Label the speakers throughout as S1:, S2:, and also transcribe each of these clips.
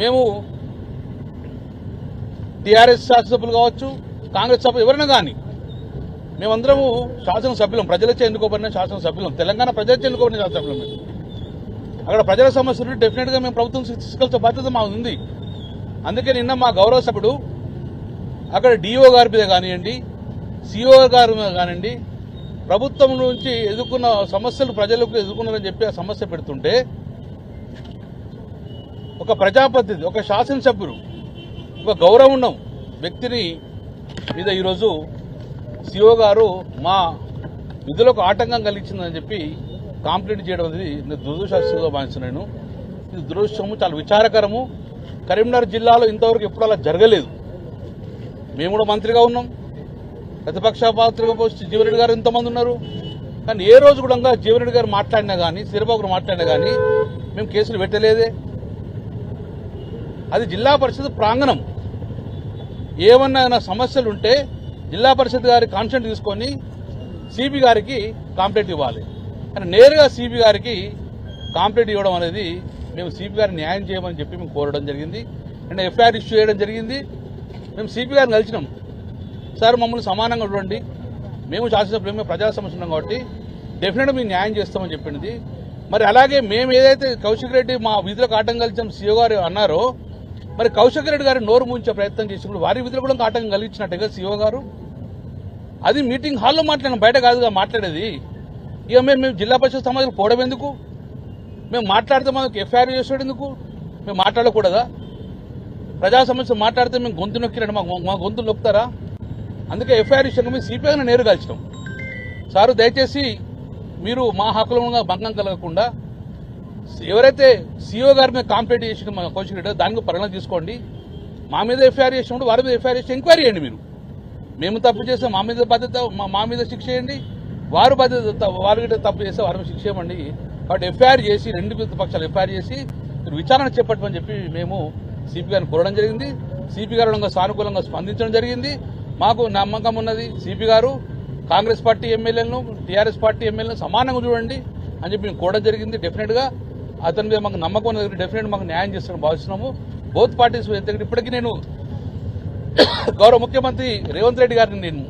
S1: మేము టీఆర్ఎస్ శాసనసభ్యులు కావచ్చు కాంగ్రెస్ సభ్యులు ఎవరైనా కానీ మేమందరము శాసనసభ్యులం. ప్రజలచే ఎన్నుకోబడిన శాసనసభ్యులం. తెలంగాణ ప్రజలచే ఎన్నుకోబడిన శాసనసభ్యులం మేము. అక్కడ ప్రజల సమస్యలు డెఫినెట్గా మేము ప్రభుత్వం తీసుకెళ్తే బాధ్యత మా ఉంది. అందుకే నిన్న మా గౌరవ సభ్యుడు అక్కడ డిఓ గారి మీద కానివ్వండి సిఓ గారి మీద కానివ్వండి ప్రభుత్వం నుంచి ఎదుర్కొన్న సమస్యలు ప్రజలకు ఎదుర్కొన్నారని చెప్పి ఆ సమస్య పెడుతుంటే ఒక ప్రజాప్రతినిధి ఒక శాసనసభ్యుడు ఒక గౌరవం ఉన్న వ్యక్తిని మీద ఈరోజు సిఓ గారు మా విధులకు ఆటంకం కలిగించిందని చెప్పి కాంప్లైంట్ చేయడం అనేది నేను దురదృష్టంగా భావిస్తున్నాను. ఇది దురదృష్టము చాలా విచారకరము. కరీంనగర్ జిల్లాలో ఇంతవరకు ఎప్పుడు అలా జరగలేదు. మేము కూడా మంత్రిగా ఉన్నాం. ప్రతిపక్ష పాత్రగా పోస్ట్ జీవరెడ్డి గారు ఇంతమంది ఉన్నారు. కానీ ఏ రోజు కూడా జీవరెడ్డి గారు మాట్లాడినా కానీ సిరిబాబు మాట్లాడినా కానీ మేము కేసులు పెట్టలేదే. అది జిల్లా పరిషత్ ప్రాంగణం. ఏమన్నా సమస్యలు ఉంటే జిల్లా పరిషత్ గారి కాన్సెంట్ తీసుకొని సిబి గారికి కాంప్లైంట్ ఇవ్వాలి. కానీ నేరుగా సిబి గారికి కాంప్లైంట్ ఇవ్వడం అనేది మేము సిబి గారిని న్యాయం చేయమని చెప్పి మేము కోరడం జరిగింది. అండ్ ఎఫ్ఐఆర్ ఇష్యూ చేయడం జరిగింది. మేము సిపి గారిని కలిసినాం. సార్ మమ్మల్ని సమానంగా చూడండి. మేము శాసనసభ్యులు మేము ప్రజా సమస్య ఉన్నాం కాబట్టి డెఫినెట్గా మేము న్యాయం చేస్తామని చెప్పింది. మరి అలాగే మేము ఏదైతే కౌశిక్ రెడ్డి మా విధులకు ఆటంకం కలిసాం సీఓ గారు అన్నారో మరి కౌశిక్ రెడ్డి గారి నోరు ముంచే ప్రయత్నం చేసినప్పుడు వారి విధులు కూడా ఆటంకం కలిగించినట్టుగా సీఓ గారు? అది మీటింగ్ హాల్లో మాట్లాడిన బయట కాదుగా మాట్లాడేది. ఇక మేము మేము జిల్లా పరిషత్ సమాజం పోవడం ఎందుకు? మేము మాట్లాడితే మనకు ఎఫ్ఐఆర్ చేసాడు ఎందుకు? మేము మాట్లాడకూడదా? ప్రజా సమస్య మాట్లాడితే మేము గొంతు నొక్కిరండి. మా మా గొంతు నొక్కుతారా? అందుకే ఎఫ్ఐఆర్ విషయంగా మేము సిపిఐని నేరు కలిసినాం. సారు దయచేసి మీరు మా హక్కుల భంగం కలగకుండా ఎవరైతే సీఓ గారి మీద కాంప్లైంట్ చేసిన మా కౌశిక్ రెడ్డి దానికి పరిగణన తీసుకోండి. మా మీద ఎఫ్ఐఆర్ చేసినప్పుడు వారి మీద ఎఫ్ఐఆర్ చేసి ఎంక్వైరీ చేయండి మీరు. మేము తప్పు చేస్తే మా మీద బాధ్యత మా- మీద శిక్ష చేయండి. వారు బాధ్యత వారి గిట్ట తప్పు చేస్తే వారి మీద శిక్ష చేయమండి కాబట్టి ఎఫ్ఐఆర్ చేసి రెండు పక్షాలు ఎఫ్ఐఆర్ చేసి మీరు విచారణ చేపట్టమని చెప్పి మేము సిపి గారిని కోరడం జరిగింది. సిపి గారు సానుకూలంగా స్పందించడం జరిగింది. మాకు నమ్మకం ఉన్నది సిపి గారు. కాంగ్రెస్ పార్టీ ఎమ్మెల్యేలను టీఆర్ఎస్ పార్టీ ఎమ్మెల్యేలను సమానంగా చూడండి అని చెప్పి మేము కోరడం జరిగింది. డెఫినెట్గా అతని మీద మాకు నమ్మకం ఉన్నది డెఫినెట్ మాకు న్యాయం చేస్తాను భావిస్తున్నాము. బోత్ పార్టీస్ దగ్గర ఇప్పటికీ నేను గౌరవ ముఖ్యమంత్రి రేవంత్ రెడ్డి గారిని నేను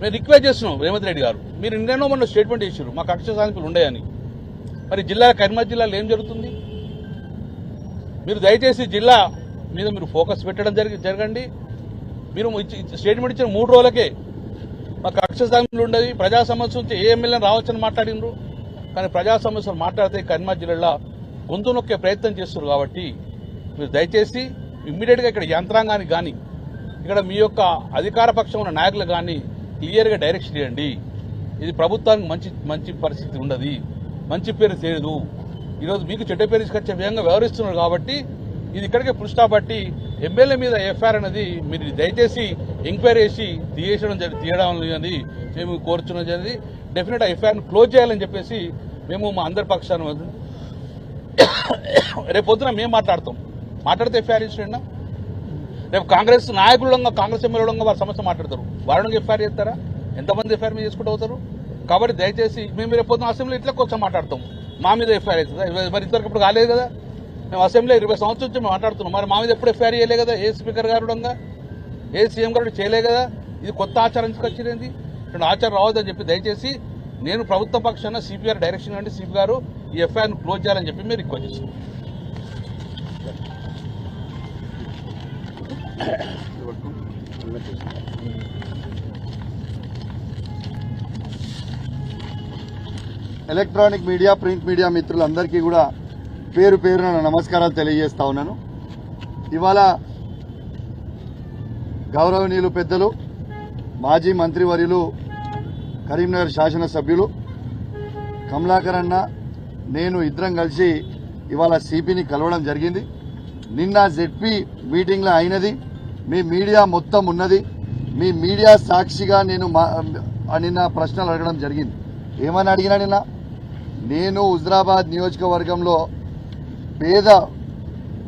S1: మేము రిక్వెస్ట్ చేస్తున్నాం రేవంత్ రెడ్డి గారు. మీరు నిన్ననో మొన్న స్టేట్మెంట్ చేశారు మాకు అక్షర సాధింపులు ఉన్నాయని. మరి జిల్లా కరీంనగర్ జిల్లాలో ఏం జరుగుతుంది? మీరు దయచేసి జిల్లా మీద మీరు ఫోకస్ పెట్టడం జరిగి జరగండి. మీరు స్టేట్మెంట్ ఇచ్చిన మూడు రోజులకే మాకు అక్షర సాధింపులు ఉండేది ప్రజా సమస్య నుంచి ఏ ఎమ్మెల్యే రావచ్చని మాట్లాడినరు. కానీ ప్రజా సమస్యలు మాట్లాడితే కరీంనగర్ జిల్లాలో గొంతు నొక్కే ప్రయత్నం చేస్తున్నారు కాబట్టి మీరు దయచేసి ఇమ్మీడియట్గా ఇక్కడ యంత్రాంగానికి కానీ ఇక్కడ మీ యొక్క అధికార పక్షం ఉన్న నాయకులు కానీ క్లియర్గా డైరెక్షన్ ఇవ్వండి ఇది ప్రభుత్వానికి మంచి మంచి పరిస్థితి ఉండదు. మంచి పేరు తెలియదు ఈరోజు మీకు చెడ్డ పేరు తీసుకొచ్చే విధంగా వ్యవహరిస్తున్నారు కాబట్టి ఇది ఇక్కడికే పుష్టాబట్టి ఎమ్మెల్యే మీద ఎఫ్ఐఆర్ అనేది మీరు దయచేసి ఎంక్వైరీ చేసి తీయడం జరిగి తీయడం అనేది మేము కోరుచున్నది. డెఫినెట్ ఎఫ్ఐఆర్ను క్లోజ్ చేయాలని చెప్పేసి మేము మా అందరి పక్షాన రేపు పొద్దున మేము మాట్లాడతాం. మాట్లాడితే ఎఫ్ఐఆర్ ఇచ్చినా రేపు కాంగ్రెస్ నాయకులంగా కాంగ్రెస్ ఎమ్మెల్యేలంగా వారి సమస్య మాట్లాడతారు. వారిని ఎఫ్ఐఆర్ చేస్తారా? ఎంతమంది ఎఫ్ఐఆర్ మీద చేసుకుంటూ అవుతారు కాబట్టి దయచేసి మేము రేపు పొద్దున అసెంబ్లీ ఇట్లా కొంచెం మాట్లాడతాం. మా మీద ఎఫ్ఐఆర్ అవుతుందా? మరి ఇంతవరకు ఇప్పుడు కాలేదు కదా? మేము అసెంబ్లీ ఇరవై సంవత్సరం నుంచి మేము మాట్లాడుతున్నాం. మరి మా మీద ఎప్పుడు ఎఫ్ఐఆర్ చేయలే కదా? ఏ స్పీకర్ గారు ఏ సీఎం గారు చేయలే కదా? ఇది కొత్త ఆచారం తీసుకొచ్చింది ఇప్పుడు ఆచారం రావద్దని చెప్పి దయచేసి నేను ప్రభుత్వ పక్షాన సిపిఆర్ డైరెక్షన్ అంటే సిపి గారు ఈ ఎఫ్ఐఆర్ను క్లోజ్ చేయాలని చెప్పి మీరు రిక్వెస్ట్ చేస్తాం
S2: ఎలక్ట్రానిక్ మీడియా ప్రింట్ మీడియా మిత్రులందరికీ కూడా పేరు పేరున నమస్కారాలు తెలియజేస్తా ఉన్నాను. ఇవాళ గౌరవనీయులు పెద్దలు మాజీ మంత్రివర్యులు కరీంనగర్ శాసనసభ్యులు కమలాకర్ అన్న నేను ఇద్దరం కలిసి ఇవాళ సిపిని కలవడం జరిగింది. నిన్న జెడ్పీ మీటింగ్లో అయినది. మీ మీడియా మొత్తం ఉన్నది. మీ మీడియా సాక్షిగా నేను మా- నిన్న ప్రశ్నలు అడగడం జరిగింది. ఏమని అడిగినా నిన్న? నేను హుజరాబాద్ నియోజకవర్గంలో పేద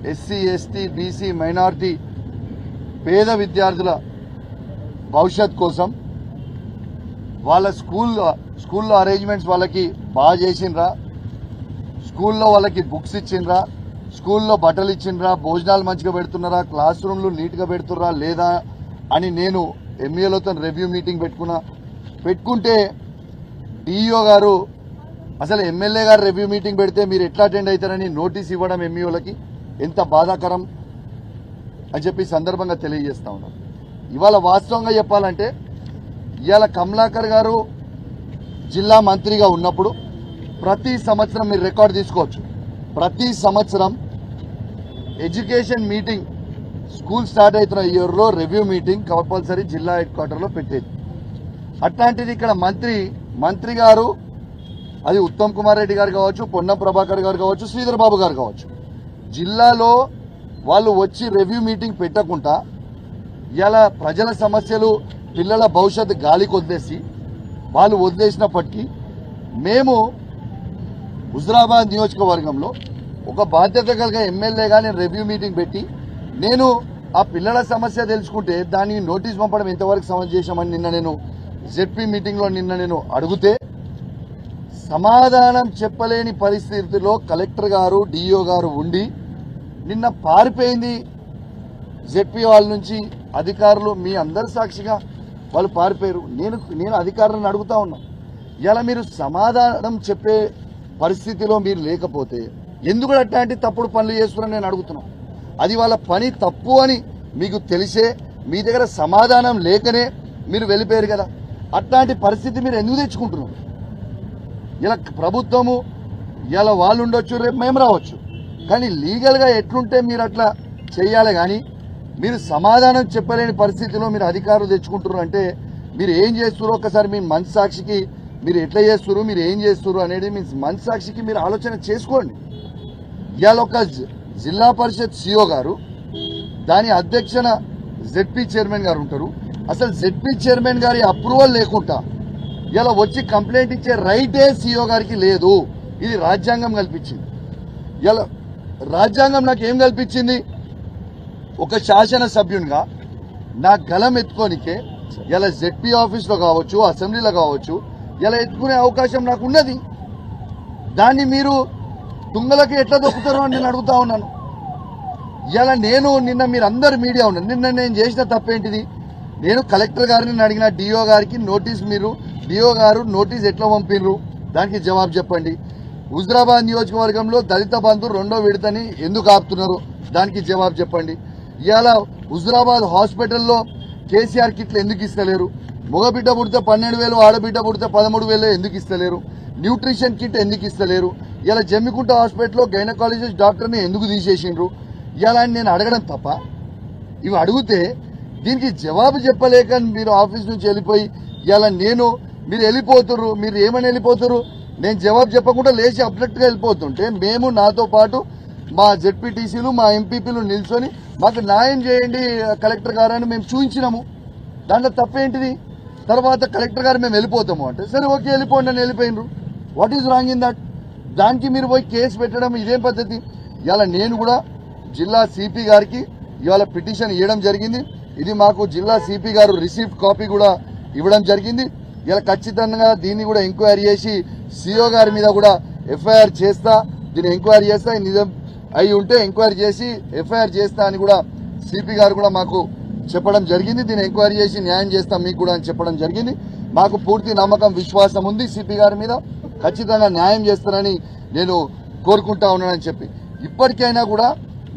S2: ఎస్సీ ఎస్టీ బీసీ మైనార్టీ పేద విద్యార్థుల భవిష్యత్ కోసం వాళ్ళ స్కూల్లో స్కూల్లో అరేంజ్మెంట్స్ వాళ్ళకి బాగా చేసిండ్రా. స్కూల్లో వాళ్ళకి బుక్స్ ఇచ్చిండ్రా. స్కూల్లో బట్టలు ఇచ్చిండ్రా. భోజనాలు మంచిగా పెడుతున్నారా? క్లాస్ రూమ్లు నీట్గా పెడుతుర్రా లేదా అని నేను ఎంఈఓలతో రివ్యూ మీటింగ్ పెట్టుకున్నా. పెట్టుకుంటే డిఈఓ గారు అసలు ఎమ్మెల్యే గారు రివ్యూ మీటింగ్ పెడితే మీరు ఎట్లా అటెండ్ అవుతారని నోటీస్ ఇవ్వడం ఎంఈఓలకి ఎంత బాధాకరం అని చెప్పి సందర్భంగా తెలియజేస్తా ఉన్నాం. ఇవాళ వాస్తవంగా చెప్పాలంటే ఇవాళ కమలాకర్ గారు జిల్లా మంత్రిగా ఉన్నప్పుడు ప్రతి సంవత్సరం మీరు రికార్డు తీసుకోవచ్చు. ప్రతి సంవత్సరం ఎడ్యుకేషన్ మీటింగ్ స్కూల్ స్టార్ట్ అవుతున్న ఇయర్లో రివ్యూ మీటింగ్ కంపల్సరీ జిల్లా హెడ్ క్వార్టర్లో పెట్టేది. అట్లాంటిది ఇక్కడ మంత్రి మంత్రి గారు అది ఉత్తమ్ కుమార్ రెడ్డి గారు కావచ్చు పొన్నం ప్రభాకర్ గారు కావచ్చు శ్రీధర్ బాబు గారు కావచ్చు. జిల్లాలో వాళ్ళు వచ్చి రివ్యూ మీటింగ్ పెట్టకుండా ఇలా ప్రజల సమస్యలు పిల్లల భవిష్యత్తు గాలికి వదిలేసి వాళ్ళు వదిలేసినప్పటికీ మేము హుజరాబాద్ నియోజకవర్గంలో ఒక బాధ్యత కలిగిన ఎమ్మెల్యేగా నేను రివ్యూ మీటింగ్ పెట్టి నేను ఆ పిల్లల సమస్య తెలుసుకుంటే దానికి నోటీస్ పంపడం ఎంతవరకు సమంజసమని నిన్న నేను జెడ్పీ మీటింగ్లో నిన్న నేను అడిగితే సమాధానం చెప్పలేని పరిస్థితిలో కలెక్టర్ గారు డిఓ గారు ఉండి నిన్న పారిపోయింది. జెడ్పీ వాళ్ళ నుంచి అధికారులు మీ అందరి సాక్షిగా వాళ్ళు పారిపోయారు. నేను నేను అధికారులను అడుగుతా ఉన్నా. ఇలా మీరు సమాధానం చెప్పే పరిస్థితిలో మీరు లేకపోతే ఎందుకు అట్లాంటి తప్పుడు పనులు చేస్తున్నారని నేను అడుగుతున్నాను అది వాళ్ళ పని తప్పు అని మీకు తెలిసే మీ దగ్గర సమాధానం లేకనే మీరు వెళ్ళిపోయారు కదా. అట్లాంటి పరిస్థితి మీరు ఎందుకు తెచ్చుకుంటున్నారు? ఇలా ప్రభుత్వము ఇలా వాళ్ళు ఉండొచ్చు రేపు మేము రావచ్చు. కానీ లీగల్గా ఎట్లుంటే మీరు అట్లా చేయాలి కానీ మీరు సమాధానం చెప్పలేని పరిస్థితిలో మీరు అధికారులు తెచ్చుకుంటున్నారు అంటే మీరు ఏం చేస్తున్నారు ఒకసారి మీ మనసాక్షికి మీరు ఎట్లా చేస్తున్నారు మీరు ఏం చేస్తున్నారు అనేది మీ మనసాక్షికి మీరు ఆలోచన చేసుకోండి. ఇవాళ ఒక జి- జిల్లా పరిషత్ సిఓ గారు దాని అధ్యక్షన జెడ్పీ చైర్మన్ గారు ఉంటారు. అసలు జెడ్పీ చైర్మన్ గారి అప్రూవల్ లేకుండా ఇలా వచ్చి కంప్లైంట్ ఇచ్చే రైటే సీఓ గారికి లేదు. ఇది రాజ్యాంగం కల్పించింది. ఇలా రాజ్యాంగం నాకు ఏం కల్పించింది? ఒక శాసన సభ్యునిగా నా గలం ఎత్తుకోనికే ఇలా జెడ్పీ ఆఫీస్లో కావచ్చు అసెంబ్లీలో కావచ్చు ఇలా ఎత్తుకునే అవకాశం నాకు ఉన్నది దాన్ని మీరు తుంగలకి ఎట్లా దొక్కుతారో అని నేను అడుగుతా ఉన్నాను. ఇలా నేను నిన్న మీరు అందరు మీడియా ఉన్నారు. నిన్న నేను చేసిన తప్పేంటిది? నేను కలెక్టర్ గారిని అడిగిన డిఓ గారికి నోటీస్ మీరు డిఓ గారు నోటీస్ ఎట్లా పంపిర్రు? దానికి జవాబు చెప్పండి. హుజరాబాద్ నియోజకవర్గంలో దళిత బంధు రెండో విడతని ఎందుకు ఆపుతున్నారు? దానికి జవాబు చెప్పండి. ఇవాళ హుజురాబాద్ హాస్పిటల్లో కేసీఆర్ కిట్లు ఎందుకు ఇస్తలేరు? మగబిడ్డ పుడితే పన్నెండు వేలు ఆడబిడ్డ పుడితే పదమూడు వేలు ఎందుకు ఇస్తలేరు? న్యూట్రిషన్ కిట్ ఎందుకు ఇస్తలేరు? ఇలా జమ్మికుంట హాస్పిటల్లో గైనకాలజిస్ట్ డాక్టర్ని ఎందుకు తీసేసిండ్రు? ఇలా నేను అడగడం తప్ప ఇవి అడిగితే దీనికి జవాబు చెప్పలేక మీరు ఆఫీస్ నుంచి వెళ్ళిపోయి ఇలా నేను మీరు వెళ్ళిపోతుర్రు మీరు ఏమని వెళ్ళిపోతుర్రు? నేను జవాబు చెప్పకుండా లేచి అబ్జెక్ట్గా వెళ్ళిపోతుంటే మేము నాతో పాటు మా జెడ్పీటీసీలు మా ఎంపీపీలు నిల్చొని మాకు న్యాయం చేయండి కలెక్టర్ గారు అని మేము చూపించినాము దాంట్లో తప్పేంటిది? తర్వాత కలెక్టర్ గారు మేము వెళ్ళిపోతాము అంటే సరే ఓకే వెళ్ళిపోండి అని వెళ్ళిపోయినరు. What is wrong in that దానికి మీరు పోయి కేసు పెట్టడం ఇదేం పద్ధతి? ఇవాళ నేను కూడా జిల్లా సిపి గారికి ఇవాళ పిటిషన్ ఇవ్వడం జరిగింది. ఇది మాకు జిల్లా సిపి గారు రిసీప్ట్ కాపీ కూడా ఇవ్వడం జరిగింది. ఇలా ఖచ్చితంగా దీన్ని కూడా ఎంక్వైరీ చేసి సిఓ గారి మీద కూడా ఎఫ్ఐఆర్ చేస్తా దీన్ని ఎంక్వైరీ చేస్తా నిజం అయి ఉంటే ఎంక్వైరీ చేసి ఎఫ్ఐఆర్ చేస్తా అని కూడా సిపి గారు కూడా మాకు చెప్పడం జరిగింది. దీన్ని ఎంక్వైరీ చేసి న్యాయం చేస్తాం మీకు కూడా అని చెప్పడం జరిగింది. మాకు పూర్తి నమ్మకం విశ్వాసం ఉంది సిపి గారి మీద. ఖచ్చితంగా న్యాయం చేస్తానని నేను కోరుకుంటా ఉన్నానని చెప్పి. ఇప్పటికైనా కూడా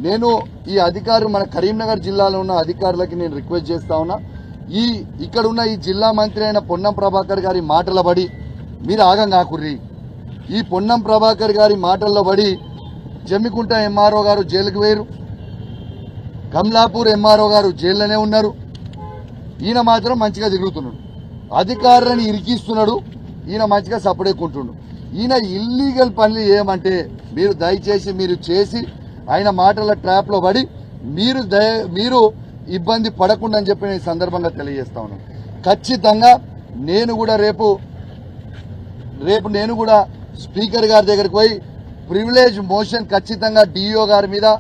S2: నేను ఈ అధికారులు మన కరీంనగర్ జిల్లాలో ఉన్న అధికారులకి నేను రిక్వెస్ట్ చేస్తా ఉన్నా. ఈ ఇక్కడ ఉన్న ఈ జిల్లా మంత్రి అయిన పొన్నం ప్రభాకర్ గారి మాటల బడి మీరు ఆగం కాకుర్రి ఈ పొన్నం ప్రభాకర్ గారి మాటల్లో పడి జమ్మికుంట ఎంఆర్ఓ గారు జైలుకు వేరు కమలాపూర్ ఎంఆర్ఓ గారు జైల్లోనే ఉన్నారు. ఈయన మాత్రం మంచిగా తిరుగుతున్నాడు. అధికారులను ఇరికిస్తున్నాడు. ఈయన మంచిగా సపడేకుంటున్నాడు ఈయన ఇల్లీగల్ పనులు ఏమంటే మీరు దయచేసి మీరు చేసి ఆయన మాటల ట్రాప్లో పడి మీరు దయ మీరు ఇబ్బంది పడకుండా అని చెప్పి నేను ఈ సందర్భంగా తెలియజేస్తా ఉన్నాను. ఖచ్చితంగా నేను కూడా రేపు రేపు నేను కూడా స్పీకర్ గారి దగ్గరికి పోయి ప్రివిలేజ్ మోషన్ ఖచ్చితంగా డిఓ గారి మీద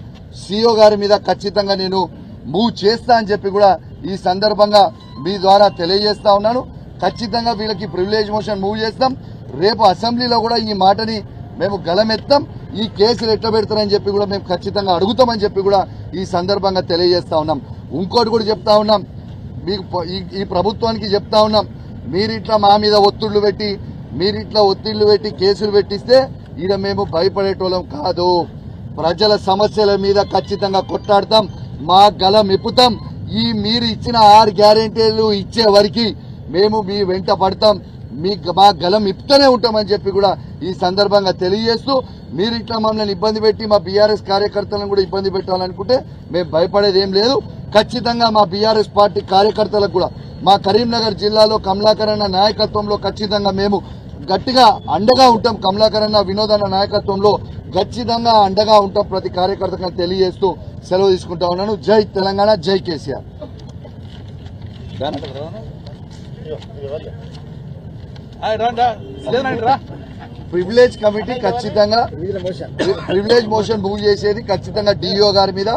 S2: సిఓ గారి మీద ఖచ్చితంగా నేను మూవ్ చేస్తా అని చెప్పి కూడా ఈ సందర్భంగా మీ ద్వారా తెలియజేస్తా ఉన్నాను. ఖచ్చితంగా వీళ్ళకి ప్రివిలేజ్ మోషన్ మూవ్ చేస్తాం. రేపు అసెంబ్లీలో కూడా ఈ మాటని మేము గలమెత్తాం ఈ కేసులు ఎట్లా పెడతారని చెప్పి కూడా మేము ఖచ్చితంగా అడుగుతామని చెప్పి కూడా ఈ సందర్భంగా తెలియజేస్తా ఉన్నాం. ఇంకోటి కూడా చెప్తా ఉన్నాం. మీకు ఈ- ఈ ప్రభుత్వానికి చెప్తా ఉన్నాం. మీరిట్లా మా మీద ఒత్తిళ్ళు పెట్టి మీరిట్లా ఒత్తిళ్ళు పెట్టి కేసులు పెట్టిస్తే ఈడ మేము భయపడేటోళ్ళం కాదు. ప్రజల సమస్యల మీద ఖచ్చితంగా కొట్లాడతాం. మా గలం ఎప్పుతాం ఈ మీరు ఇచ్చిన ఆరు గ్యారెంటీలు ఇచ్చే వరకు మేము మీ వెంట పడతాం. మీ మా గలం ఇప్పుతూనే ఉంటామని చెప్పి కూడా ఈ సందర్భంగా తెలియజేస్తూ మీరు ఇట్లా మమ్మల్ని ఇబ్బంది పెట్టి మా బీఆర్ఎస్ కార్యకర్తలను కూడా ఇబ్బంది పెట్టాలనుకుంటే మేము భయపడేది ఏం లేదు. ఖచ్చితంగా మా బీఆర్ఎస్ పార్టీ కార్యకర్తలకు కూడా మా కరీంనగర్ జిల్లాలో కమలాకరణ నాయకత్వంలో ఖచ్చితంగా మేము గట్టిగా అండగా ఉంటాం కమలాకర్ అన్న వినోద్ అన్న నాయకత్వంలో ఖచ్చితంగా అండగా ఉంటాం ప్రతి కార్యకర్తగా తెలియజేస్తూ సెలవు తీసుకుంటా ఉన్నాను. జై తెలంగాణ జై కేసీఆర్. ప్రివిలేజ్ కమిటీ ఖచ్చితంగా ప్రివిలేజ్ మోషన్ మూవ్ చేసేది ఖచ్చితంగా డిఓ గారి మీద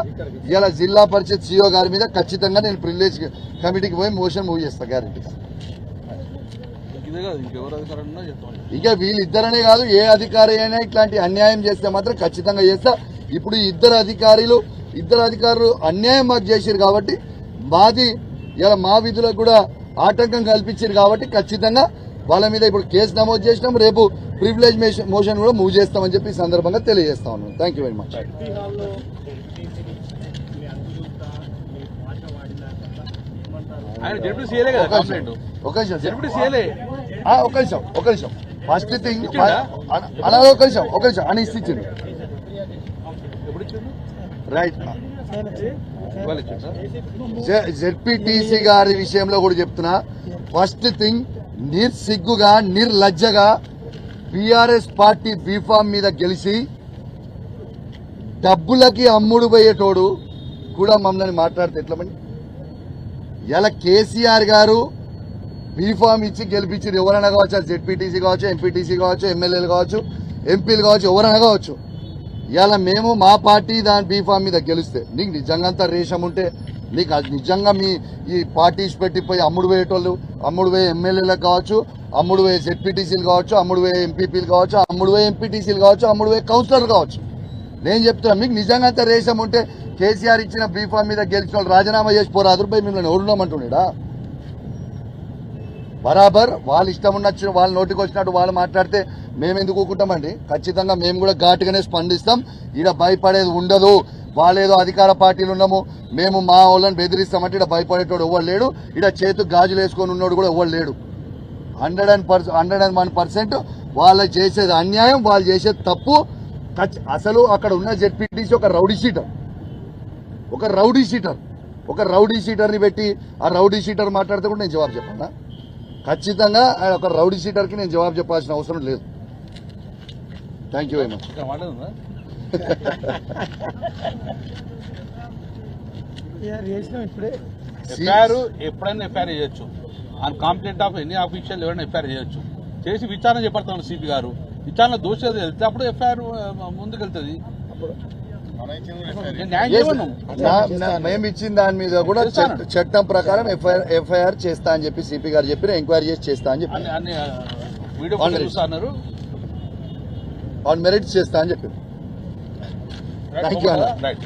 S2: ఇలా జిల్లా పరిషత్ సిఓ గారి మీద ఖచ్చితంగా నేను ప్రివిలేజ్ కమిటీకి పోయి మోషన్ మూవ్ చేస్తాను గ్యారెంటీ
S1: ఇదే కాదు ఇంకెవరు అధికారం ఉన్నా చెప్తాను
S2: ఇక వీళ్ళిద్దరనే కాదు ఏ అధికారి అయినా ఇట్లాంటి అన్యాయం చేస్తే మాత్రం ఖచ్చితంగా చేస్తా. ఇప్పుడు ఇద్దరు అధికారులు ఇద్దరు అధికారులు అన్యాయం మాకు చేశారు కాబట్టి మాది ఇలా మా విధులకు కూడా ఆటంకం కల్పించారు కాబట్టి ఖచ్చితంగా వాళ్ళ మీద ఇప్పుడు కేసు నమోదు చేసినాం. రేపు ప్రివిలేజ్ మోషన్ కూడా మూవ్ చేస్తామని చెప్పి ఈ సందర్భంగా తెలియజేస్తా ఉన్నాను థ్యాంక్ యూ వెరీ మచ్
S1: ఆయన కదా
S2: ఒక
S1: కంప్లైంట్
S2: నిమిషం ఒక నిమిషం.
S1: జడ్పీ సీఎలే
S2: ఆ, ఒక నిమిషం. ఒక నిమిషం. First thing? అలా ఒక నిమిషం. ఒక నిమిషం. అని రైట్ జెడ్పీటీసీ గారి విషయంలో కూడా చెప్తున్నా. ఫస్ట్ థింగ్ నిర్సిగ్గుగా నిర్లజ్జగా బీఆర్ఎస్ పార్టీ బీఫామ్ మీద గెలిచి డబ్బులకి అమ్ముడు పోయేటోడు కూడా మమ్మల్ని మాట్లాడితే ఎట్లమని ఇలా కేసీఆర్ గారు బీఫామ్ ఇచ్చి గెలిపించారు. ఎవరైనా కావచ్చు అది జెడ్పీటీసీ కావచ్చు ఎంపీటీసీ కావచ్చు ఎమ్మెల్యేలు కావచ్చు ఎంపీలు కావచ్చు ఎవరైనా కావచ్చు. ఇలా మేము మా పార్టీ దాని బీఫామ్ మీద గెలిస్తే నీకు నిజంగా రేషం ఉంటే నీకు అది నిజంగా మీ ఈ పార్టీస్ పెట్టిపోయి అమ్ముడు పోయేటోళ్ళు అమ్ముడు పోయే ఎమ్మెల్యేలకు కావచ్చు అమ్ముడు పోయే జెడ్పీటీసీలు కావచ్చు అమ్ముడు పోయే ఎంపీపీలు కావచ్చు అమ్ముడు పోయే ఎంపీటీసీలు కావచ్చు అమ్ముడు పోయే కౌన్సిలర్లు కావచ్చు. నేను చెప్తున్నా మీకు నిజంగా అంత రేషం ఉంటే కేసీఆర్ ఇచ్చిన బీఫామ్ మీద గెలిచిన వాళ్ళు రాజీనామా చేసి పోరాదు పోయి మిమ్మల్ని ఎవరున్నామంటున్నాడా బరాబర్ వాళ్ళు ఇష్టం ఉన్నచ్చు వాళ్ళ నోటికి వచ్చినట్టు వాళ్ళు మాట్లాడితే మేము ఎందుకు ఊకుంటామండి ఖచ్చితంగా మేము కూడా ఘాటుగానే స్పందిస్తాం. ఈడ భయపడేది ఉండదు. వాళ్ళేదో అధికార పార్టీలు ఉన్నాము మేము మా వాళ్ళని బెదిరిస్తామంటే ఇక్కడ భయపడేటోడు ఎవరు లేడు. ఇక్కడ చేతు గాజులు వేసుకొని ఉన్నోడు కూడా ఎవరు లేడు. Hundred and percent hundred and one percent వాళ్ళు చేసేది అన్యాయం వాళ్ళు చేసేది తప్పు. అసలు అక్కడ ఉన్న జెడ్పీటీసీ ఒక రౌడీ సీటర్ ఒక రౌడీ షీటర్. ఒక రౌడీ షీటర్ని పెట్టి ఆ రౌడీ షీటర్ మాట్లాడితే కూడా నేను జవాబు చెప్పాలా ఖచ్చితంగా ఆయన ఒక రౌడీ షీటర్కి నేను జవాబు చెప్పాల్సిన అవసరం లేదు. Thank you very much
S1: FIR ఎప్పుడైనా ఎఫ్ఐఆర్ చేయొచ్చు. On complaint of any official ఎవరైనా ఎఫ్ఐఆర్ చేయొచ్చు. చేసి విచారణ చేపడతాను సిపి గారు. విచారణ దోషి వెళ్తే అప్పుడు ఎఫ్ఐఆర్ ముందుకెళ్తుంది.
S2: మేము ఇచ్చిన దాని మీద కూడా. చట్ట- ప్రకారం ఎఫ్ఐఆర్ ఎఫ్ఐఆర్ చేస్తా అని చెప్పి సిపి గారు చెప్పిన ఎంక్వైరీ చేసి చేస్తా అని చెప్పి ఆన్ మెరిట్స్ చేస్తా అని చెప్పి Thank you, అన్న.
S1: రైట్